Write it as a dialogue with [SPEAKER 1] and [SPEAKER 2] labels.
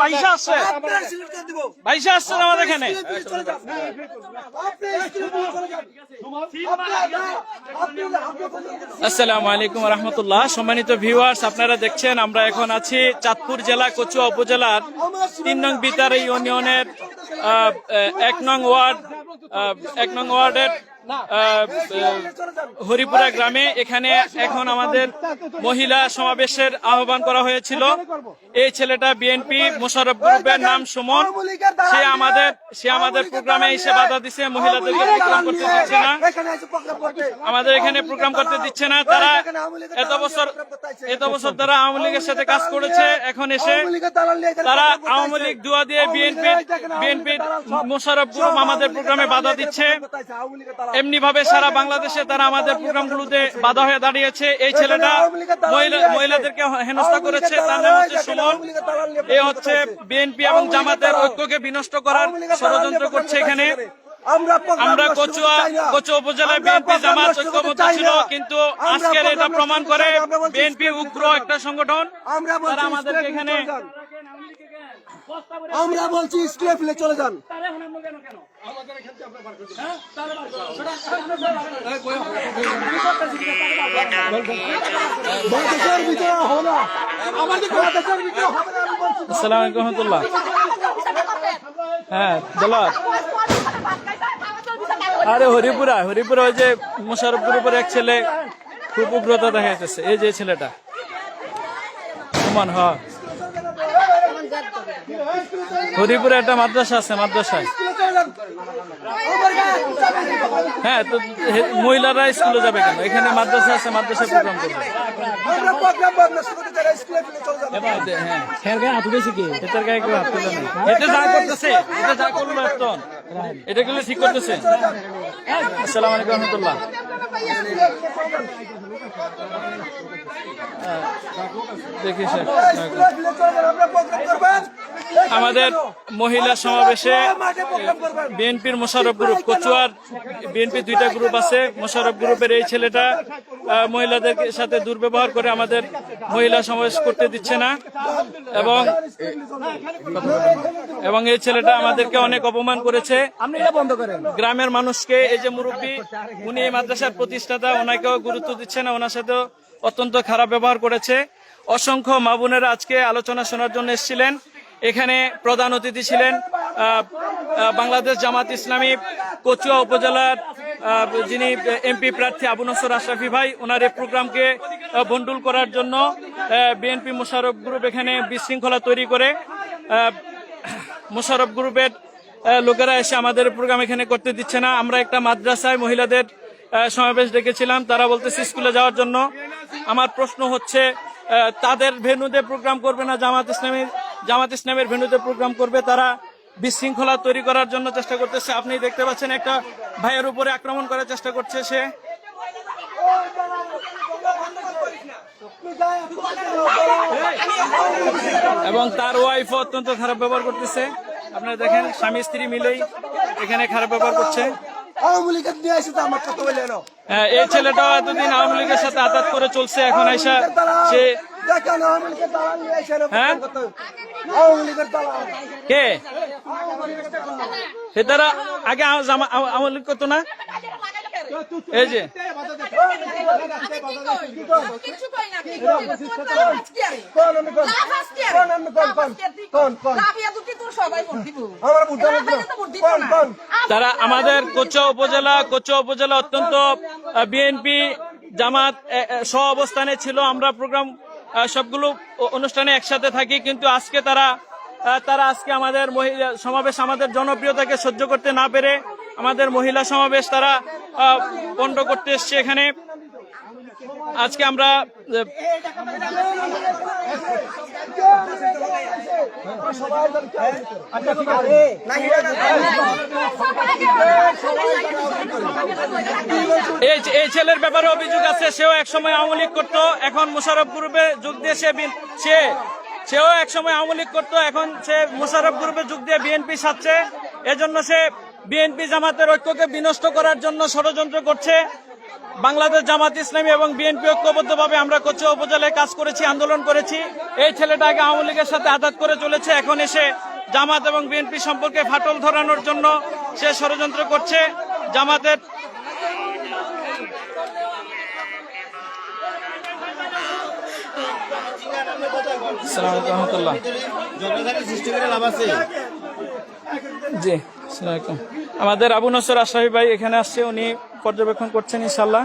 [SPEAKER 1] বাইশে আসছে
[SPEAKER 2] সিলেক্টর
[SPEAKER 1] আসছে আমাদের এখানে? আসসালামু আলাইকুম রহমতুল্লাহ। সম্মানিত ভিউয়ার্স আপনারা দেখছেন, আমরা এখন আছি চাঁদপুর জেলা, কচুয়া উপজেলার তিন নং বিতার ইউনিয়নের এক নং ওয়ার্ড এক নং ওয়ার্ডের হরিপুরা গ্রামে এখানে এখন আমাদের মহিলা সমাবেশের আহ্বান করা হয়েছিল। এই ছেলেটা বিএনপি মোশারফ গ্রুপের নাম সুমন। সে আমাদের সে আমাদের প্রোগ্রামে এসে বাধা দিচ্ছে মহিলাদেরকে প্রোগ্রাম করতে দিচ্ছে না। আমাদের এখানে প্রোগ্রাম করতে দিচ্ছে না। তারা এত বছর এত বছর তারা আওয়ামী লীগের সাথে কাজ করেছে, এখন এসে তারা আওয়ামী লীগ দুয়া দিয়ে বিএনপি বিএনপি মোশারফ গ্রুপ আমাদের প্রোগ্রামে বাধা দিচ্ছে। এমনি ভাবে সারা বাংলাদেশে তারা আমাদের প্রোগ্রামগুলোতে বাধা হয়ে দাঁড়িয়েছে এই ছেলেটা মহিলা মহিলাদেরকে হেনস্থা করেছে, তার নাম হচ্ছে সুমন এ হচ্ছে বিএনপি এবং জামাতের ঐক্যকে বিনষ্ট করার ষড়যন্ত্র করছে এখানে
[SPEAKER 2] আমরা
[SPEAKER 1] কচুয়া। কচুয়া উপজেলায় বিএনপি জামাত ঐক্যবদ্ধ ছিল, কিন্তু আজকের এটা প্রমাণ করে বিএনপি উগ্র একটা সংগঠন তারা আমাদেরকে এখানে।
[SPEAKER 2] আমরা বলছি স্কুলে ফেলে চলে যান। আমি বলছি
[SPEAKER 1] আসসালামু আলাইকুম রহমতুল্লাহ। হ্যাঁ দলার। আরে হরিপুরা হরিপুরা ওই যে মোশারফ গ্রুপের এক ছেলে খুব উগ্রতা দেখা যাচ্ছে এই যে ছেলেটা। সমান হ হরিপুরে একটা মাদ্রাসা আছে মাদ্রাসায়। হ্যাঁ তো মহিলারা স্কুলে যাবে কেন? এখানে মাদ্রাসা আছে মাদ্রাসায় প্রোগ্রাম করবে। এটা ঠিক করতেছে। আসসালামু আলাইকুম রহমতুল্লাহ। আমাদের মহিলা সমাবেশে বিএনপির মোশারফ গ্রুপ, কচুয়ার বিএনপি দুইটা গ্রুপ আছে। মোশারফ গ্রুপের এই ছেলেটা মহিলাদের সাথে দুর্ব্যবহার করে আমাদের মহিলা সমাবেশ করতে দিচ্ছে না। এবং এবং এই ছেলেটা আমাদেরকে অনেক অপমান করেছে। গ্রামের মানুষকে এই যে মুরব্বী উনি এই মাদ্রাসার প্রতিষ্ঠাতা ওনাকেও গুরুত্ব দিচ্ছে না ওনার সাথেও অত্যন্ত খারাপ ব্যবহার করেছে। অসংখ্য মা বোনেরা আজকে আলোচনা শোনার জন্য এসেছিলেন। এখানে প্রধান অতিথি ছিলেন বাংলাদেশ জামাত ইসলামী কচুয়া উপজেলার যিনি এমপি প্রার্থী আবু নসর আশরাফি ভাই ওনার এই প্রোগ্রামকে বন্ডুল করার জন্য বিএনপি মোশারফ গ্রুপ এখানে বিশৃঙ্খলা তৈরি করে মোশারফ গ্রুপের লোকেরা এসে আমাদের প্রোগ্রাম এখানে করতে দিচ্ছে না। আমরা একটা মাদ্রাসায় মহিলাদের সমাবেশ ডেকেছিলাম। তারা বলতেছে স্কুলে যাওয়ার জন্য। আমার প্রশ্ন হচ্ছে তাদের ভেন্যুতে প্রোগ্রাম করবে না জামাত ইসলামের জামাত ইসলামের ভেন্যুতে প্রোগ্রাম করবে তারা? বিশৃঙ্খলা তৈরি করার জন্য চেষ্টা করতেছে। আপনি দেখতে পাচ্ছেন একটা ভাইয়ের উপরে আক্রমণ করার চেষ্টা করছে সে। এবং তার ওয়াইফ অত্যন্ত খারাপ ব্যবহার করতেছে। আপনারা দেখেন স্বামী স্ত্রী মিলেই এখানে খারাপ ব্যবহার করছে।
[SPEAKER 2] আওয়ামী লীগের নিয়ে আমার কথা বলে
[SPEAKER 1] এই ছেলেটাও এতদিন আওয়ামী লীগের সাথে আঘাত করে চলছে এখন আইসা সে হ্যাঁ? কে? সে তারা আগে আওয়ামী লীগ করতো না? এই যে।
[SPEAKER 2] কোন কোন কোন কোন
[SPEAKER 3] তোর
[SPEAKER 1] আমাদের কোচা উপজেলা কোচা উপজেলা অত্যন্ত বিএনপি জামাত সহ অবস্থানে ছিল। আমরা প্রোগ্রাম সবগুলো অনুষ্ঠানে একসাথে থাকি। কিন্তু আজকে তারা তারা আজকে আমাদের মহিলা সমাবেশ আমাদের জনপ্রিয়তাকে সহ্য করতে না পেরে আমাদের মহিলা সমাবেশ তারা পণ্ড করতে এসছে এখানে। আজকে আমরা এই ছেলের ব্যাপারে অভিযোগ আছে, সেও একসময় আওয়ামী লীগ করতো, এখন মুশারফ গ্রুপে যোগ দিয়ে সে সেও একসময় আওয়ামী লীগ করতো, এখন সে মুশারফ গ্রুপে যোগ দিয়ে বিএনপি সাচ্ছে এজন্য সে বিএনপি জামাতের ঐক্যকে বিনষ্ট করার জন্য ষড়যন্ত্র করছে। বাংলাদেশ জামাত ইসলামী এবং বিএনপি ঐক্যবদ্ধভাবে আমরা কচুয়া উপজেলায় কাজ করেছি আন্দোলন করেছি। এই ছেলেটা আগে আওয়ামী লীগের সাথে আঘাত করে চলেছে এখন এসে জামাত এবং বিএনপি সম্পর্কে ফাটল ধরানোর জন্য সে ষড়যন্ত্র করছে। জামাতের আসসালামু আলাইকুম রহমতুল্লাহ।
[SPEAKER 4] জনগণের সৃষ্টি করে লাভ আছে।
[SPEAKER 1] জি আমাদের আবু নসর আশরাফি ভাই এখানে আসছে উনি পর্যবেক্ষণ করছেন ইনশাল্লাহ